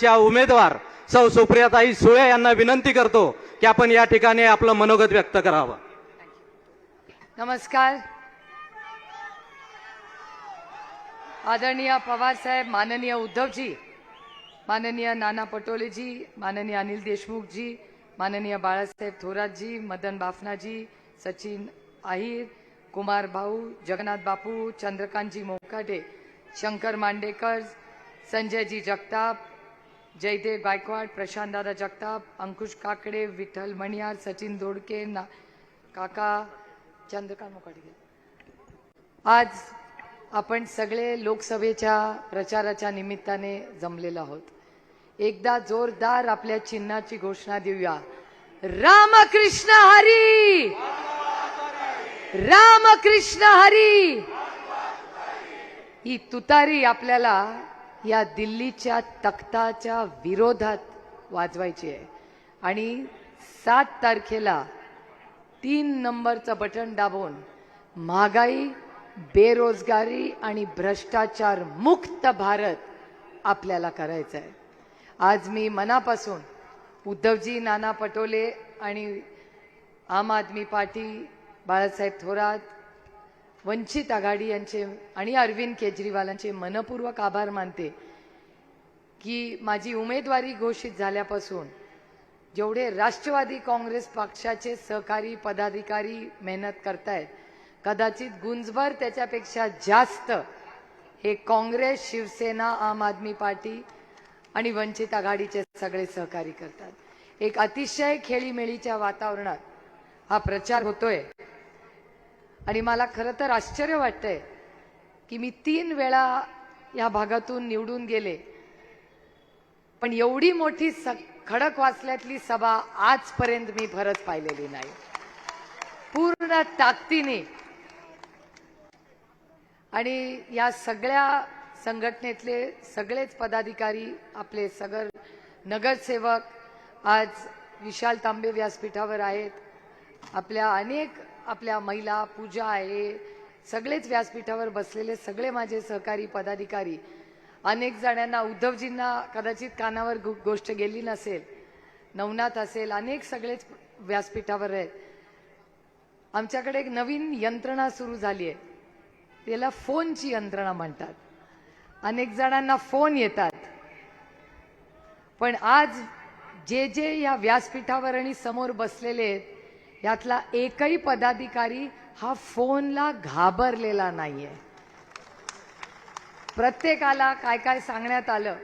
च्या उमेदवार सौ सुप्रियाताई सुळे यांना विनंती करतो की आपण या ठिकाणी आपलं मनोगत व्यक्त करावं. नमस्कार. आदरणीय पवारसाहेब माननीय उद्धवजी माननीय नाना पटोलेजी माननीय अनिल देशमुखजी माननीय बाळासाहेब थोरातजी मदन बाफनाजी सचिन आहिर कुमार भाऊ जगन्नाथ बापू चंद्रकांतजी मोकाटे शंकर मांडेकर संजयजी जगताप जयदेव गायकवाड प्रशांतदादा जगताप अंकुश काकडे विठ्ठल मणियार सचिन दोडके ना काका चंद्रकांत मोकाटे आज आपण सगळे लोकसभेच्या प्रचाराच्या निमित्ताने जमलेलो आहोत. एकदा जोरदार आपल्या चिन्हाची घोषणा देऊया. रामकृष्ण हरी! रामकृष्ण हरी! ही तुतारी आपल्याला या दिल्लीच्या तख्ताच्या विरोधात वाजवायची आहे. आणि सात तारखेला तीन नंबरचं बटन दाबून महागाई बेरोजगारी आणि भ्रष्टाचार मुक्त भारत आपल्याला करायचं आहे. आज मी मनापासून उद्धवजी नाना पटोले आणि आम आदमी पार्टी बाळासाहेब थोरात वंचित आघाडी यांचे आणि अरविंद केजरीवालांचे मनपूर्वक आभार मानते की माझी उमेदवारी घोषित झाल्यापासून जेवढे राष्ट्रवादी काँग्रेस पक्षाचे सहकारी पदाधिकारी मेहनत करतायत कदाचित गुंजभर त्याच्यापेक्षा जास्त हे काँग्रेस शिवसेना आम आदमी पार्टी आणि वंचित आघाडीचे सगळे सहकारी करतात. एक अतिशय खेळीमेळीच्या वातावरणात हा प्रचार होतोय. आणि मला खरं तर आश्चर्य वाटतंय की मी तीन वेळा या भागातून निवडून गेले. पण एवढी मोठी स खडक वाचल्यातली सभा आजपर्यंत मी परत पाहिलेली नाही. पूर्ण ताकदीने. आणि या सगळ्या संघटनेतले सगळेच पदाधिकारी आपले सगर नगरसेवक आज विशाल तांबे व्यासपीठावर आहेत. आपल्या अनेक आपल्या महिला पूजा आहे. सगळेच व्यासपीठावर बसलेले सगळे माझे सहकारी पदाधिकारी. अनेक जणांना उद्धवजींना कदाचित कानावर गोष्ट गेली नसेल नवनाथ असेल अनेक सगळेच व्यासपीठावर आहेत. आमच्याकडे एक नवीन यंत्रणा सुरू झाली आहे. त्याला फोनची यंत्रणा म्हणतात. अनेक जणांना फोन येतात. पण आज जे जे या व्यासपीठावर आणि समोर बसलेले आहेत यातला एकही पदाधिकारी हा फोनला घाबरलेला नाहीये. प्रत्येकाला काय काय सांगण्यात आलं.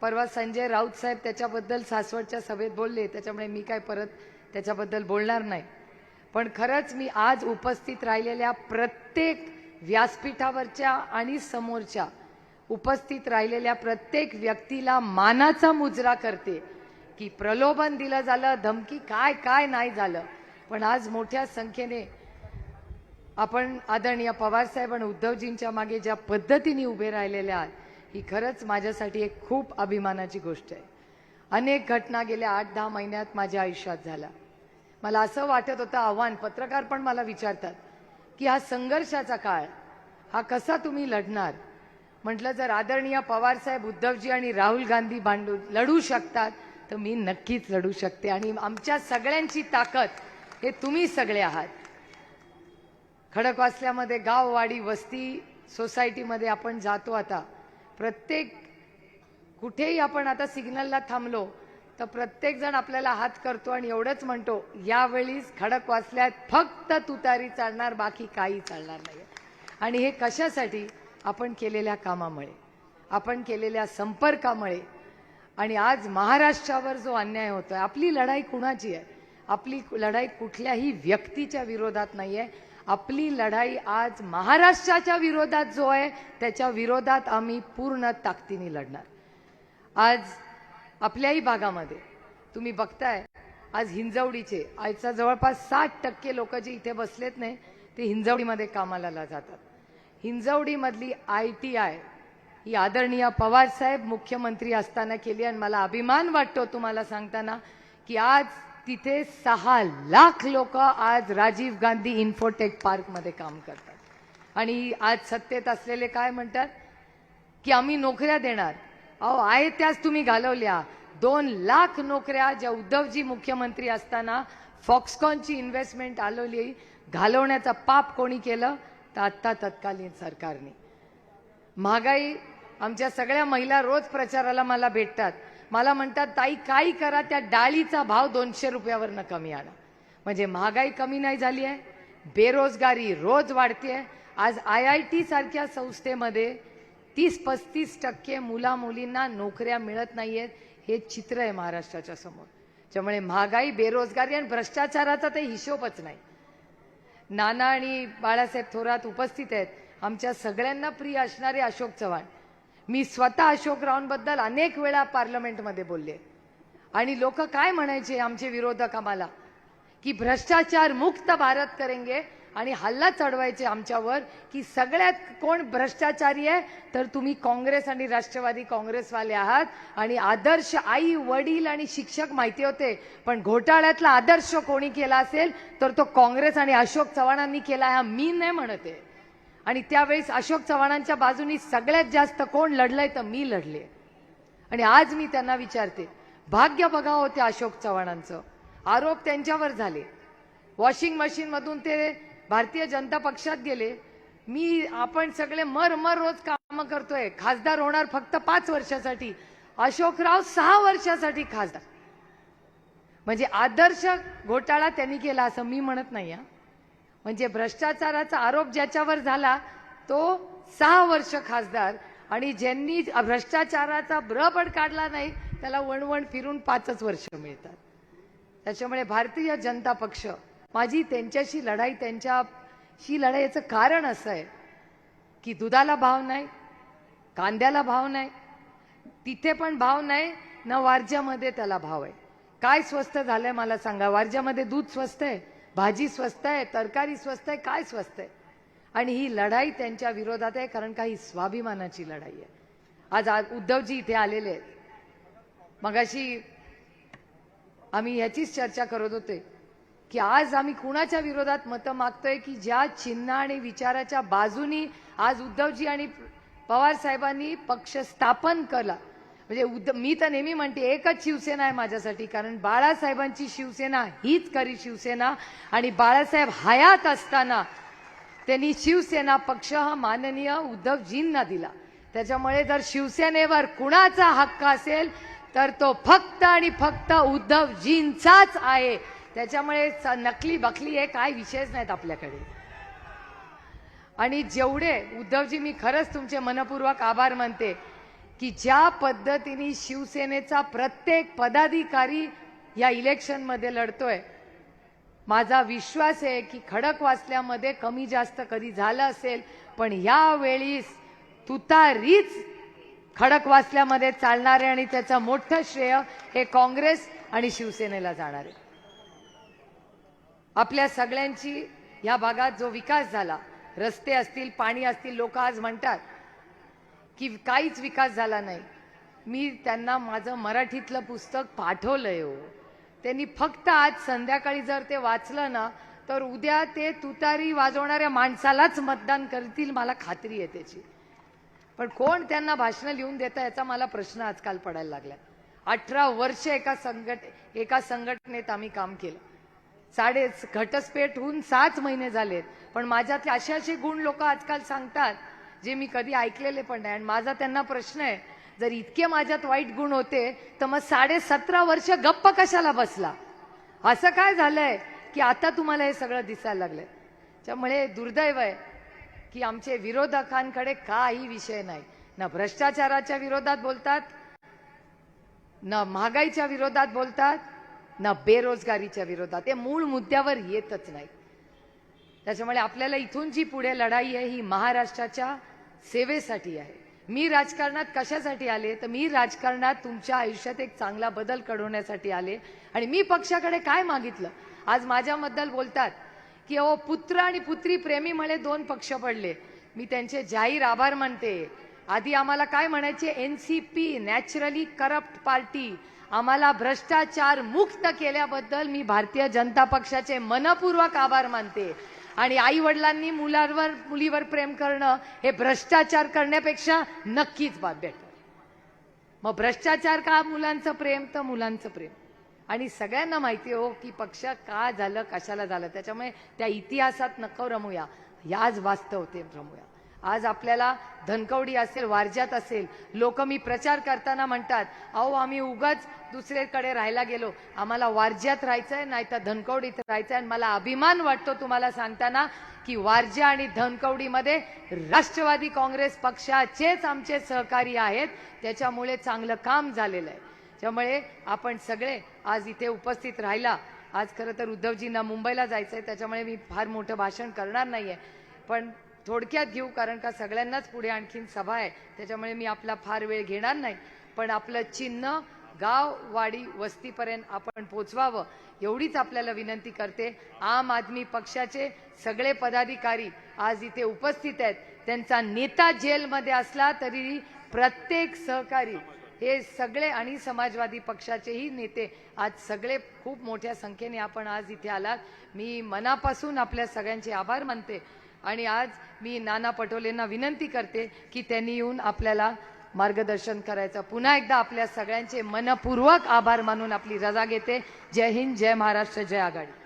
परवा संजय राऊत साहेब त्याच्याबद्दल सासवडच्या सभेत बोलले. त्याच्यामुळे मी काय परत त्याच्याबद्दल बोलणार नाही. पण खरंच मी आज उपस्थित राहिलेल्या प्रत्येक व्यासपीठावरच्या आणि समोरच्या उपस्थित राहिलेल्या प्रत्येक व्यक्तीला मानाचा मुजरा करते की प्रलोभन दिलं झालं धमकी काय काय नाही झालं. पण आज मोठ्या संख्येने आपण आदरणीय पवारसाहेब आणि उद्धवजींच्या मागे ज्या पद्धतीने उभे राहिलेले आहात ही खरंच माझ्यासाठी एक खूप अभिमानाची गोष्ट आहे. अनेक घटना गेल्या आठ दहा महिन्यात माझ्या आयुष्यात झाल्या. मला असं वाटत होतं आव्हान पत्रकार पण मला विचारतात की हा संघर्षाचा काळ हा कसा तुम्ही लढणार? म्हटलं जर आदरणीय पवारसाहेब उद्धवजी आणि राहुल गांधी भांडू लढू शकतात तर मी नक्कीच लढू शकते. आणि आमच्या सगळ्यांची ताकद हे तुम्ही सगळे आहात. खडकवासल्यामध्ये गाववाडी वस्ती सोसायटीमध्ये आपण जातो आता. प्रत्येक कुठेही आपण आता सिग्नलला थांबलो तर प्रत्येकजण आपल्याला हात करतो आणि एवढंच म्हणतो यावेळीस खडक वाचल्यात फक्त तुतारी चालणार बाकी काही चालणार नाही आणि हे कशासाठी? आपण केलेल्या कामामुळे. आपण केलेल्या संपर्कामुळे. आणि आज महाराष्ट्रावर जो अन्याय होतोय आपली लढाई कुणाची आहे? आपली लढाई कुठल्याही व्यक्तीच्या विरोधात नाही आहे आपली लढाई आज महाराष्ट्राच्या विरोधात जो आहे त्याच्या विरोधात आम्ही पूर्ण ताकदीने लढणार. आज आपल्याही भागामध्ये तुम्ही बघताय आज हिंजवडीचे आजचा जवळपास साठ टक्के लोक जे इथे बसलेत नाही ते हिंजवडीमध्ये कामाला ला जातात. हिंजवडीमधली आय टी आय ही आदरणीय पवार साहेब मुख्यमंत्री असताना केली आणि मला अभिमान वाटतो तुम्हाला सांगताना की आज तिथे सहा लाख लोक आज राजीव गांधी इन्फोटेक पार्कमध्ये काम करतात. आणि आज सत्तेत असलेले काय म्हणतात? की आम्ही नोकऱ्या देणार. अहो आहे त्याच तुम्ही घालवल्या. दोन लाख नोकऱ्या ज्या उद्धवजी मुख्यमंत्री असताना फॉक्सकॉनची इन्व्हेस्टमेंट आलवली घालवण्याचा पाप कोणी केलं? तर आत्ता तत्कालीन सरकारने. महागाई आमच्या सगळ्या महिला रोज प्रचाराला मला भेटतात. मला म्हणतात ताई काही करा त्या डाळीचा भाव दोनशे रुपयावरनं कमी आणा. म्हणजे महागाई कमी नाही झाली आहे बेरोजगारी रोज वाढते आज आय आय टी सारख्या संस्थेमध्ये तीस पस्तीस टक्के मुला मुलींना नोकऱ्या मिळत नाहीयेत हे चित्र आहे महाराष्ट्राच्या समोर. त्यामुळे महागाई बेरोजगारी आणि भ्रष्टाचाराचा ते हिशोबच नाही. नाना आणि बाळासाहेब थोरात उपस्थित आहेत. आमच्या सगळ्यांना प्रिय असणारे अशोक चव्हाण. मी स्वतः अशोकरावांबद्दल अनेक वेळा पार्लमेंटमध्ये बोलले. आणि लोक काय म्हणायचे आमचे विरोधक आम्हाला? की भ्रष्टाचार मुक्त भारत करेंगे आणि हल्ला चढवायचे आमच्यावर की सगळ्यात कोण भ्रष्टाचारी आहे? तर तुम्ही काँग्रेस आणि राष्ट्रवादी काँग्रेसवाले आहात. आणि आदर्श आई वडील आणि शिक्षक माहिती होते. पण घोटाळ्यातला आदर्श कोणी केला असेल तर तो काँग्रेस आणि अशोक चव्हाणांनी केला हा मी नाही म्हणते आणि त्यावेळेस अशोक चव्हाणांच्या बाजूनी सगळ्यात जास्त कोण लढलंय तर मी लढले. आणि आज मी त्यांना विचारते भाग्य बघा होते अशोक चव्हाणांचं. आरोप त्यांच्यावर झाले. वॉशिंग मशीनमधून ते भारतीय जनता पक्षात गेले. मी आपण सगळे मर मर रोज काम करतोय. खासदार होणार फक्त पाच वर्षासाठी. अशोकराव सहा वर्षासाठी खासदार. म्हणजे आदर्श घोटाळा त्यांनी केला असं मी म्हणत नाही हा. म्हणजे भ्रष्टाचाराचा आरोप ज्याच्यावर झाला तो सहा वर्ष खासदार आणि ज्यांनी भ्रष्टाचाराचा ब्रबड काढला नाही त्याला वणवण फिरून पाचच वर्ष मिळतात. त्याच्यामुळे भारतीय जनता पक्ष माझी त्यांच्याशी लढाई त्यांच्याशी लढाईचं कारण असं आहे की दुधाला भाव नाही कांद्याला भाव नाही तिथे पण भाव नाही न वारज्यामध्ये त्याला भाव आहे. काय स्वस्त झालंय मला सांगा? वारज्यामध्ये दूध स्वस्त आहे? भाजी स्वस्त आहे तरकारी स्वस्त आहे काय स्वस्त आहे? आणि ही लढाई त्यांच्या विरोधात आहे कारण काही स्वाभिमानाची लढाई आहे. आज आज उद्धवजी इथे आलेले आहेत. मगाशी आम्ही ह्याचीच चर्चा करत होते की आज आम्ही कुणाच्या विरोधात मतं मागतोय की ज्या चिन्ह आणि विचाराच्या बाजूनी आज उद्धवजी आणि पवार साहेबांनी पक्ष स्थापन केला. म्हणजे उद्ध मी तर नेहमी म्हणते एकच शिवसेना आहे माझ्यासाठी कारण बाळासाहेबांची शिवसेना हीच खरी शिवसेना. आणि बाळासाहेब हयात असताना त्यांनी शिवसेना पक्ष हा माननीय उद्धवजींना दिला. त्याच्यामुळे जर शिवसेनेवर कुणाचा हक्क असेल तर तो फक्त आणि फक्त उद्धवजींचाच आहे. त्याच्यामुळे नकली बकली हे काय विषयच नाहीत आपल्याकडे. आणि जेवढे उद्धवजी मी खरंच तुमचे मनपूर्वक आभार मानते. की ज्या पद्धतीने शिवसेनेचा प्रत्येक पदाधिकारी या इलेक्शनमध्ये लढतोय माझा विश्वास आहे की खडकवासल्यामध्ये कमी जास्त कधी झालं असेल पण यावेळी तुतारीच खडकवासल्यामध्ये चालणार आहे आणि त्याचं मोठं श्रेय हे काँग्रेस आणि शिवसेनेला जाणार आहे. आपल्या सगळ्यांची या भागात जो विकास झाला रस्ते असतील पाणी असतील लोक आज म्हणतात की काहीच विकास झाला नाही. मी त्यांना माझं मराठीतलं पुस्तक पाठवलंय हो. त्यांनी फक्त आज संध्याकाळी जर ते वाचलं ना तर उद्या ते तुतारी वाजवणाऱ्या माणसालाच मतदान करतील मला खात्री आहे त्याची. पण कोण त्यांना भाषणं लिहून देतं याचा मला प्रश्न आजकाल पडायला लागला अठरा वर्ष एका संघट एका संघटनेत आम्ही काम केलं. साडे घटस्फेट होऊन सात महिने झालेत. पण माझ्यातले असे असे गुण लोक आजकाल सांगतात जे मी कधी ऐकलेले पण नाही. आणि माझा त्यांना प्रश्न आहे जर इतके माझ्यात वाईट गुण होते तर मग साडे सतरा वर्ष गप्प कशाला बसला? असं काय झालंय की आता तुम्हाला हे सगळं दिसायला लागलंय? त्यामुळे दुर्दैव आहे की आमचे विरोधकांकडे काही विषय नाही. ना भ्रष्टाचाराच्या विरोधात बोलतात ना महागाईच्या विरोधात बोलतात ना बेरोजगारीच्या विरोधात. ते मूळ मुद्द्यावर येतच नाही. त्याच्यामुळे आपल्याला इथून जी पुढे लढाई आहे ही महाराष्ट्राच्या सेवेसाठी आहे. मी राजकारणात कशासाठी आले? तर मी राजकारणात तुमच्या आयुष्यात एक चांगला बदल घडवण्यासाठी आले. आणि मी पक्षाकडे काय मागितलं? आज माझ्याबद्दल बोलतात की अहो पुत्र आणि पुत्री प्रेमी म्हणे दोन पक्ष पडले. मी त्यांचे जाहीर आभार मानते. आधी आम्हाला काय म्हणायचे? N C P naturally corrupt party आम्हाला भ्रष्टाचार मुक्त केल्याबद्दल मी भारतीय जनता पक्षाचे मनपूर्वक आभार मानते. आणि आई वडिलांनी मुलांवर मुलीवर प्रेम करणं हे भ्रष्टाचार करण्यापेक्षा नक्कीच बेटर मग भ्रष्टाचार का मुलांचं प्रेम? तर मुलांचं प्रेम. आणि सगळ्यांना माहिती हो की पक्ष का झालं कशाला झालं? त्याच्यामुळे त्या इतिहासात नको रमूया. याच वास्तवते रमूया. आज आपल्याला धनकवडी असेल वारज्यात असेल लोक मी प्रचार करताना म्हणतात अहो आम्ही उगाच दुसरीकडे राहायला गेलो. आम्हाला वारज्यात राहायचंय नाही तर धनकवडीत राहायचंय. आणि मला अभिमान वाटतो तुम्हाला सांगताना की वारज्या आणि धनकवडीमध्ये राष्ट्रवादी काँग्रेस पक्षाचेच आमचे सहकारी आहेत. त्याच्यामुळे चांगलं काम झालेलं आहे. त्यामुळे आपण सगळे आज इथे उपस्थित राहिला. आज खरं तर उद्धवजींना मुंबईला जायचंय त्याच्यामुळे मी फार मोठं भाषण करणार नाहीये. पण थोडक्यात घेऊ कारण का सगळ्यांनाच पुढे आणखीन सभा आहे. त्याच्यामुळे मी आपला फार वेळ घेणार नाही. पण आपलं चिन्ह गाव वाडी वस्तीपर्यंत आपण पोचवावं एवढीच आपल्याला विनंती करते. आम आदमी पक्षाचे सगळे पदाधिकारी आज इथे उपस्थित आहेत. त्यांचा नेता जेलमध्ये असला तरी प्रत्येक सहकारी हे सगळे आणि समाजवादी पक्षाचेही नेते आज सगळे खूप मोठ्या संख्येने आपण आज इथे आलात. मी मनापासून आपल्या सगळ्यांचे आभार मानते. आणि आज मी नाना पटोलेंना विनंती करते की त्यांनी येऊन आपल्याला मार्गदर्शन करायचं. पुन्हा एकदा आपल्या सगळ्यांचे मनपूर्वक आभार मानून आपली रजा घेते. जय हिंद जय महाराष्ट्र जय आघाडी.